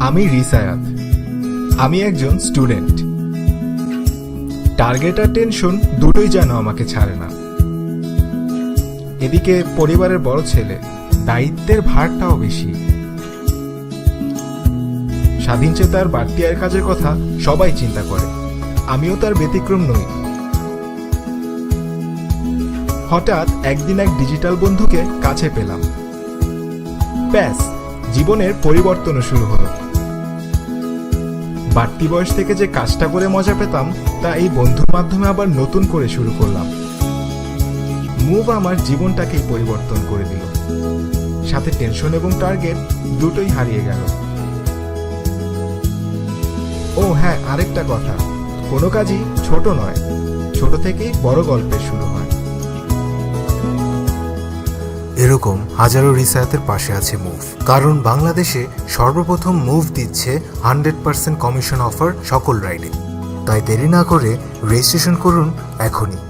আমি রিসায়াত। আমি একজন স্টুডেন্ট। টার্গেট আর টেনশন দুটোই যেন আমাকে ছাড়ে না। এদিকে পরিবারের বড় ছেলে, দায়িত্বের ভারটাও বেশি। স্বাধীন চেতার বাড়তি আয়ের কাজের কথা সবাই চিন্তা করে। আমিও তার ব্যতিক্রম নই। হঠাৎ একদিন এক ডিজিটাল বন্ধুকে কাছে পেলাম। ব্যাস, জীবনের পরিবর্তনও শুরু হলো। বাড়তি বয়স থেকে যে কাজটা করে মজা পেতাম, তা এই বন্ধুর মাধ্যমে আবার নতুন করে শুরু করলাম। মুভ আমার জীবনটাকেই পরিবর্তন করে দিল। সাথে টেনশন এবং টার্গেট দুটোই হারিয়ে গেল। ও হ্যাঁ আরেকটা কথা। কোনো কাজই ছোট নয়। ছোট থেকেই বড় গল্পের শুরু হয়। এরকম হাজারো রিসায়াতের পাশে আছে মুভ। কারণ বাংলাদেশে সর্বপ্রথম মুভ দিচ্ছে হান্ড্রেড পার্সেন্ট কমিশন অফার সকল রাইডে। তাই দেরি না করে রেজিস্ট্রেশন করুন এখনই।